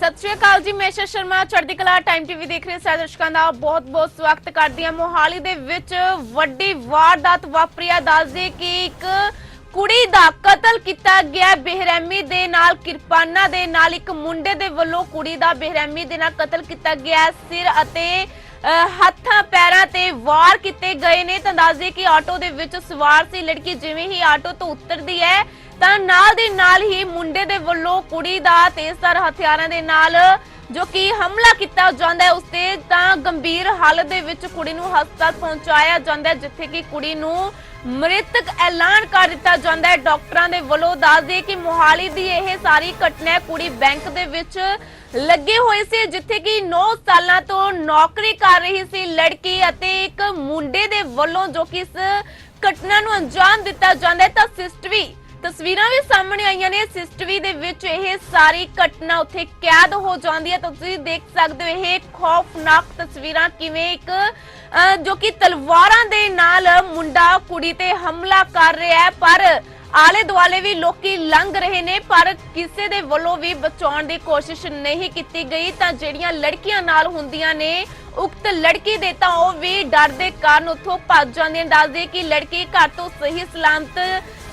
ਸਤਿ ਸ਼੍ਰੀ ਅਕਾਲ ਜੀ, ਮੈਂ ਸ਼ਸ਼ ਸ਼ਰਮਾ, ਚੜ੍ਹਦੀ ਕਲਾ ਟਾਈਮ ਟੀਵੀ ਦੇਖ ਰਹੇ ਸਾਰੇ ਦਰਸ਼ਕਾਂ ਦਾ ਬਹੁਤ-ਬਹੁਤ ਸਵਾਗਤ ਕਰਦੀ ਹਾਂ। ਮੋਹਾਲੀ ਦੇ ਵਿੱਚ ਵੱਡੀ ਵਾਰਦਾਤ ਵਾਪਰੀ ਹੈ ਦੱਸਦੇ ਕਿ ਇੱਕ ਕੁੜੀ ਦਾ ਕਤਲ ਕੀਤਾ ਗਿਆ। ਬੇਰਹਿਮੀ ਦੇ ਨਾਲ, ਕਿਰਪਾਨਾਂ ਦੇ ਨਾਲ ਇੱਕ ਮੁੰਡੇ ਦੇ ਵੱਲੋਂ ਕੁੜੀ ਦਾ ਬੇਰਹਿਮੀ ਦੇ ਨਾਲ ਕਤਲ ਕੀਤਾ ਗਿਆ। ਸਿਰ ਅਤੇ ਹੱਥਾਂ ਪੈਰਾਂ ਤੇ ਵਾਰ ਕੀਤੇ ਗਏ ਨੇ। ਤਾਂ ਦੱਸਦੇ ਕਿ ਆਟੋ ਦੇ ਵਿੱਚ ਸਵਾਰ ਸੀ ਲੜਕੀ, ਜਿਵੇਂ ਹੀ ਆਟੋ ਤੋਂ ਉਤਰਦੀ ਹੈ, ਤਾਂ ਨਾਲ ਦੀ ਨਾਲ ਹੀ ਮੁੰਡੇ ਦੇ ਵੱਲੋਂ ਕੁੜੀ ਦਾ ਤੇਜ਼ਧਾਰ ਹਥਿਆਰਾਂ ਦੇ ਨਾਲ ਜੋ ਕਿ ਹਮਲਾ ਕੀਤਾ ਜਾਂਦਾ ਹੈ ਉਸ ਤੇ ਤਾਂ ਗੰਭੀਰ ਹਾਲਤ ਦੇ ਵਿੱਚ ਕੁੜੀ ਨੂੰ ਹਸਪਤਾਲ ਪਹੁੰਚਾਇਆ ਜਾਂਦਾ ਹੈ, ਜਿੱਥੇ ਕਿ ਕੁੜੀ ਨੂੰ ਮ੍ਰਿਤਕ ਐਲਾਨ ਕਰ ਦਿੱਤਾ ਜਾਂਦਾ ਹੈ। ਡਾਕਟਰਾਂ ਦੇ ਵੱਲੋਂ ਦੱਸਦੇ ਕਿ ਮੋਹਾਲੀ ਦੀ ਇਹ ਸਾਰੀ ਘਟਨਾ ਕੁੜੀ ਬੈਂਕ ਦੇ ਵਿੱਚ ਲੱਗੇ ਹੋਏ ਸੀ, ਜਿੱਥੇ ਕਿ 9 ਸਾਲਾਂ ਤੋਂ ਨੌਕਰੀ ਕਰ ਰਹੀ ਸੀ ਲੜਕੀ ਅਤੇ ਇੱਕ ਮੁੰਡੇ ਦੇ ਵੱਲੋਂ ਜੋ ਕਿ ਇਸ ਘਟਨਾ ਨੂੰ ਅੰਜਾਮ ਦਿੱਤਾ ਜਾਂਦਾ ਹੈ। ਤਾਂ ਸਿਸਟਰੀ ਤਸਵੀਰਾਂ ਵੀ ਸਾਹਮਣੇ ਆਈਆਂ ਨੇ। ਸਿਸਟਰੀ ਦੇ ਵਿੱਚ ਇਹ ਸਾਰੀ ਘਟਨਾ ਉੱਥੇ ਕੈਦ ਹੋ ਜਾਂਦੀ ਹੈ। ਤੁਸੀਂ ਦੇਖ ਸਕਦੇ ਹੋ, ਇਹ ਖੌਫਨਾਕ ਤਸਵੀਰਾਂ ਕਿਵੇਂ ਇੱਕ ਜੋ ਕਿ ਤਲਵਾਰਾਂ ਦੇ ਨਾਲ ਮੁੰਡਾ, ਕੁੜੀ ਤੇ ਹਮਲਾ ਕਰ ਰਿਹਾ ਹੈ। ਪਰ ਆਲੇ ਦੁਆਲੇ ਵੀ ਲੋਕੀ ਲੰਘ ਰਹੇ ਨੇ, ਪਰ ਕਿਸੇ ਦੇ ਵੱਲੋਂ ਵੀ ਬਚਾਉਣ ਦੀ ਕੋਸ਼ਿਸ਼ ਨਹੀਂ ਕੀਤੀ ਗਈ। ਤਾਂ ਜਿਹੜੀਆਂ ਲੜਕੀਆਂ ਨਾਲ ਹੁੰਦੀਆਂ ਨੇ, ਉਕਤ ਲੜਕੀ ਦੇ ਤਾਂ ਉਹ ਵੀ ਡਰ ਦੇ ਕਾਰਨ ਉੱਥੋਂ ਭੱਜ ਜਾਂਦੀਆਂ ਦੱਸਦੇ ਕਿ ਲੜਕੀ ਘਰ ਤੋਂ ਸਹੀ ਸਲਾਮਤ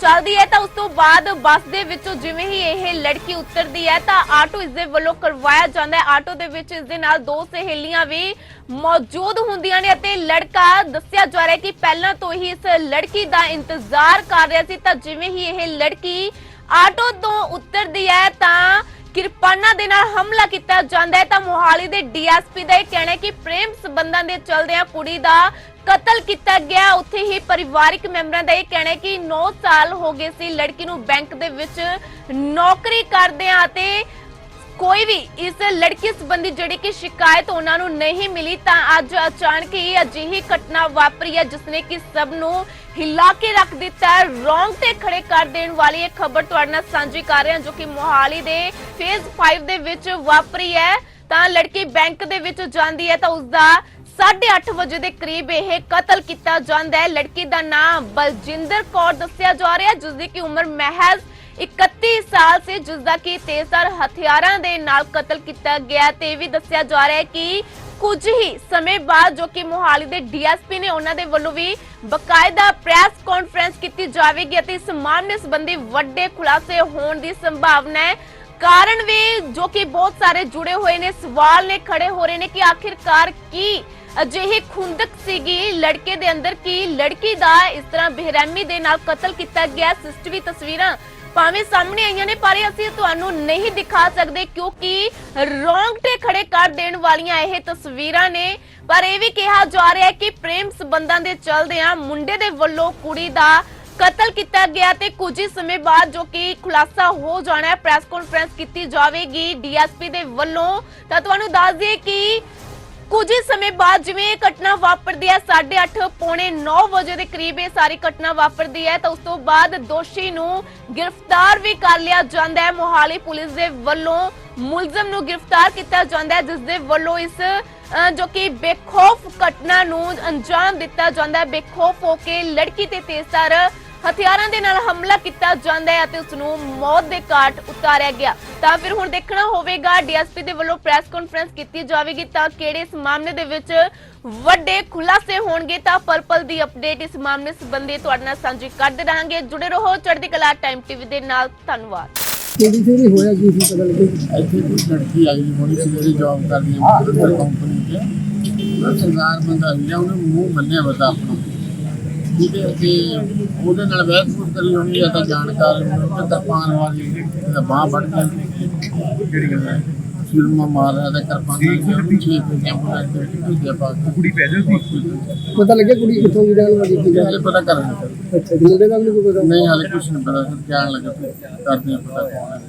ਚੱਲਦੀ ਹੈ ਤਾਂ ਉਸ ਤੋਂ ਬਾਅਦ ਬੱਸ ਦੇ ਵਿੱਚੋਂ ਜਿਵੇਂ ਹੀ ਇਹ ਲੜਕੀ ਉਤਰਦੀ ਹੈ ਤਾਂ ਆਟੋ ਇਸ ਦੇ ਵੱਲੋਂ ਕਰਵਾਇਆ ਜਾਂਦਾ ਹੈ। ਆਟੋ ਦੇ ਵਿੱਚ ਇਸ ਦੇ ਨਾਲ ਦੋ ਸਹੇਲੀਆਂ ਵੀ ਮੌਜੂਦ ਹੁੰਦੀਆਂ ਨੇ ਅਤੇ ਲੜਕਾ ਦੱਸਿਆ ਜਾ ਰਿਹਾ ਕਿ ਪਹਿਲਾਂ ਤੋਂ ਹੀ ਇਸ ਲੜਕੀ ਦਾ ਇੰਤਜ਼ਾਰ ਕਰ ਰਿਹਾ ਸੀ ਤਾਂ ਜਿਵੇਂ ਹੀ ਇਹ ਲੜਕੀ ਆਟੋ ਤੋਂ ਉਤਰਦੀ ਹੈ ਤਾਂ ਕਿਰਪਾਨਾਂ ਦੇ ਨਾਲ ਹਮਲਾ ਕੀਤਾ ਜਾਂਦਾ ਹੈ ਤਾਂ ਮੋਹਾਲੀ ਦੇ ਡੀਐਸਪੀ ਦਾ ਇਹ ਕਹਿਣਾ ਹੈ ਕਿ ਪ੍ਰੇਮ ਸਬੰਧਾਂ ਦੇ ਚਲਦਿਆਂ ਕੁੜੀ ਦਾ ਕਤਲ ਕੀਤਾ ਗਿਆ। ਉੱਥੇ ਹੀ ਪਰਿਵਾਰਿਕ ਮੈਂਬਰਾਂ ਦਾ ਇਹ ਕਹਿਣਾ ਹੈ ਕਿ 9 ਸਾਲ ਹੋ ਗਏ ਸੀ ਲੜਕੀ ਨੂੰ ਬੈਂਕ ਦੇ ਵਿੱਚ ਨੌਕਰੀ ਕਰਦਿਆਂ ਅਤੇ ਕੋਈ ਵੀ ਇਸ ਲੜਕੀ ਸੰਬੰਧੀ ਜਿਹੜੀ ਕਿ ਸ਼ਿਕਾਇਤ ਉਹਨਾਂ ਨੂੰ ਨਹੀਂ ਮਿਲੀ ਤਾਂ ਅੱਜ ਅਚਾਨਕ ਹੀ ਅਜਿਹੀ ਘਟਨਾ ਵਾਪਰੀ ਹੈ ਜਿਸ ਨੇ ਕਿ ਸਭ ਨੂੰ ਹਿਲਾ ਕੇ ਰੱਖ ਦਿੱਤਾ ਹੈ। ਰੋਂਗ ਤੇ ਖੜੇ ਕਰ ਦੇਣ ਵਾਲੀ ਇਹ ਖਬਰ ਤੁਹਾਡੇ ਨਾਲ ਸਾਂਝੀ ਕਰ ਰਹੇ ਹਾਂ, ਜੋ ਕਿ ਮੋਹਾਲੀ ਦੇ ਫੇਜ਼ 5 ਦੇ ਵਿੱਚ ਵਾਪਰੀ ਹੈ। ਤਾਂ ਲੜਕੀ ਬੈਂਕ ਦੇ ਵਿੱਚ ਜਾਂਦੀ ਹੈ ਤਾਂ ਉਸ ਦਾ 8:30 ਵਜੇ ਦੇ ਕਰੀਬ ਇਹ ਕਤਲ ਕੀਤਾ ਜਾਂਦਾ ਹੈ। ਲੜਕੀ ਦਾ ਨਾਮ ਬਲਜਿੰਦਰ ਕੌਰ ਦੱਸਿਆ ਜਾ ਰਿਹਾ ਹੈ ਜਿਸ ਦੀ ਕਿ ਉਮਰ ਮਹਿਜ਼ 31 ਸਾਲ ਸੀ ਜਿਸ ਦਾ ਕਿ ਤੇਜ਼ਧਾਰ ਹਥਿਆਰਾਂ ਦੇ ਨਾਲ ਕਤਲ ਕੀਤਾ ਗਿਆ ਤੇ ਵੀ ਦੱਸਿਆ ਜਾ ਰਿਹਾ ਹੈ ਕਿ ਕੁਝ ਹੀ ਸਮੇਂ ਬਾਅਦ ਜੋ ਕਿ ਮੋਹਾਲੀ ਦੇ ਡੀਐਸਪੀ ਨੇ ਉਹਨਾਂ ਦੇ ਵੱਲੋਂ ਵੀ ਬਕਾਇਦਾ ਪ੍ਰੈਸ ਕਾਨਫਰੰਸ ਕੀਤੀ ਜਾਵੇਗੀ ਅਤੇ ਇਸ ਮਾਮਲੇ ਸੰਬੰਧੀ ਵੱਡੇ ਖੁਲਾਸੇ ਹੋਣ ਦੀ ਸੰਭਾਵਨਾ ਹੈ। ਕਾਰਨ ਵੀ ਜੋ ਕਿ ਬਹੁਤ ਸਾਰੇ ਜੁੜੇ ਹੋਏ ਨੇ, ਸਵਾਲ ਨੇ, ਖੜੇ ਹੋ ਰਹੇ ਨੇ ਕਿ ਆਖਿਰਕਾਰ ਕੀ ਅਜਿਹੀ ਖੁੰਦਕ ਸੀਗੀ ਲੜਕੇ ਦੇ ਅੰਦਰ ਕੀ ਲੜਕੀ ਦਾ ਇਸ ਤਰ੍ਹਾਂ ਬੇਰਹਿਮੀ ਦੇ ਨਾਲ ਕਤਲ ਕੀਤਾ ਗਿਆ। ਸਿਸਟਰੀ ਤਸਵੀਰਾਂ ਭਾਵੇਂ ਸਾਹਮਣੇ ਆਈਆਂ ਨੇ, ਪਰ ਅਸੀਂ ਤੁਹਾਨੂੰ ਨਹੀਂ ਦਿਖਾ ਸਕਦੇ ਕਿਉਂਕਿ ਰੋਂਗਟੇ ਖੜੇ ਕਰ ਦੇਣ ਵਾਲੀਆਂ ਇਹ ਤਸਵੀਰਾਂ ਨੇ। ਪਰ ਇਹ ਵੀ ਕਿਹਾ ਜਾ ਰਿਹਾ ਹੈ ਕਿ ਪ੍ਰੇਮ ਸਬੰਧਾਂ ਦੇ ਚਲਦਿਆਂ ਮੁੰਡੇ ਦੇ ਵੱਲੋਂ ਕੁੜੀ ਦਾ ਕਤਲ ਕੀਤਾ ਗਿਆ ਤੇ ਕੁਝ ਹੀ ਸਮੇਂ ਬਾਅਦ ਜੋ ਕਿ ਖੁਲਾਸਾ ਹੋ ਜਾਣਾ ਹੈ ਪ੍ਰੈਸ ਕਾਨਫਰੰਸ ਕੀਤੀ ਜਾਵੇਗੀ ਡੀਐਸਪੀ ਦੇ ਵੱਲੋਂ। ਤਾਂ ਤੁਹਾਨੂੰ ਦੱਸ ਦਈਏ ਕਿ ਕੁਝ ਹੀ ਸਮੇਂ ਬਾਅਦ ਜਿਵੇਂ ਇਹ ਘਟਨਾ ਵਾਪਰਦੀ ਹੈ 8:30 ਪੌਣੇ 9 ਵਜੇ ਦੇ ਕਰੀਬ ਇਹ ਸਾਰੀ ਘਟਨਾ ਵਾਪਰਦੀ ਹੈ, ਤਾਂ ਉਸ ਤੋਂ ਬਾਅਦ ਦੋਸ਼ੀ ਨੂੰ ਗ੍ਰਿਫਤਾਰ ਵੀ ਕਰ ਲਿਆ ਜਾਂਦਾ ਹੈ। ਮੋਹਾਲੀ ਪੁਲਿਸ ਦੇ ਵੱਲੋਂ ਮੁਲਜ਼ਮ ਨੂੰ ਗ੍ਰਿਫਤਾਰ ਕੀਤਾ ਜਾਂਦਾ ਹੈ, ਜਿਸ ਦੇ ਵੱਲੋਂ ਇਸ ਜੋ ਕਿ ਬੇਖੌਫ ਘਟਨਾ ਨੂੰ ਅੰਜਾਮ ਦਿੱਤਾ ਜਾਂਦਾ ਹੈ। ਬੇਖੌਫ ਹੋ ਕੇ ਲੜਕੀ ਤੇ ਤੇਜ਼ਧਾਰ ਹਥਿਆਰਾਂ ਦੇ ਨਾਲ ਹਮਲਾ ਕੀਤਾ ਜਾਂਦਾ ਹੈ ਅਤੇ ਉਸ ਨੂੰ ਮੌਤ ਦੇ ਘਾਟ ਉਤਾਰਿਆ ਗਿਆ। ਤਾਂ ਫਿਰ ਹੁਣ ਦੇਖਣਾ ਹੋਵੇਗਾ ਡੀਐਸਪੀ ਦੇ ਵੱਲੋਂ ਪ੍ਰੈਸ ਕਾਨਫਰੰਸ ਕੀਤੀ ਜਾਵੇਗੀ ਤਾਂ ਕਿਹੜੇ ਇਸ ਮਾਮਲੇ ਦੇ ਵਿੱਚ ਵੱਡੇ ਖੁਲਾਸੇ ਹੋਣਗੇ ਤਾਂ ਪਰਪਲ ਦੀ ਅਪਡੇਟ ਇਸ ਮਾਮਲੇ ਸੰਬੰਧੀ ਤੁਹਾਡੇ ਨਾਲ ਸਾਂਝੀ ਕਰਦੇ ਰਹਾਂਗੇ ਜੁੜੇ ਰਹੋ ਚੜ੍ਹਦੀ ਕਲਾ ਟਾਈਮ ਟੀਵੀ ਦੇ ਨਾਲ। ਧੰਨਵਾਦ। ਕਿਹੜੀ ਕਿਹੜੀ ਹੋਇਆ ਕੀ ਸੀ ਪਤਾ ਲੱਗੇ ਇੱਥੇ ਕੋਈ ਲੜਕੀ ਆਈ ਹੋਣੀ ਸੀ ਜਿਹੜੀ ਜੌਬ ਕਰਦੀ ਹੈ ਕੰਪਨੀ ਕੰਪਨੀ 'ਚ। ਉਹ ਸਰਦਾਰ ਬੰਦਾ ਸੀ ਉਹਨੇ ਮੂੰਹ ਮੰਨਿਆ ਬਤਾ ਆਪਣਾ। ਹੈ ਕਿ ਉਹਦੇ ਨਾਲ ਬਹਿਸ ਬੂਸ ਕਰੀ ਹੋਣੀ ਜਾਂ ਤਾਂ ਜਾਣਕਾਰ ਉਹਨੇ ਤਰਪਾਨ ਵਾਲੀ ਇਹਦਾ ਬਾਹ ਵੱਢ ਗਈ ਜਿਹੜੀ ਗੱਲ ਹੈ ਸਿਰ ਮਾ ਮਾਰ ਰਿਹਾ ਤਾਂ ਕਰਪਾਨ ਨਾਲ ਪਿੱਛੇ ਐਂਬੂਲੈਂਸ ਦੇ ਵਿੱਚ ਭੇਜਿਆ ਪਾ ਕੇ। ਕੁੜੀ ਪੈ ਜਾਂਦੀ। ਪਤਾ ਲੱਗਿਆ ਕੁੜੀ ਕਿੱਥੋਂ ਸੀ? ਹਲੇ ਪਤਾ ਕਰਨਾ ਅੱਛਾ ਮੁੰਡੇ ਦਾ ਵੀ ਨਹੀਂ ਕੋਈ ਪਤਾ? ਨਹੀਂ ਹਾਲੇ ਕੁਝ ਨਹੀਂ ਪਤਾ। ਸਰ ਜਾਣ ਲੱਗਾ। ਕਰਦੇ ਆ ਪਤਾ। ਕੌਣ ਹੈ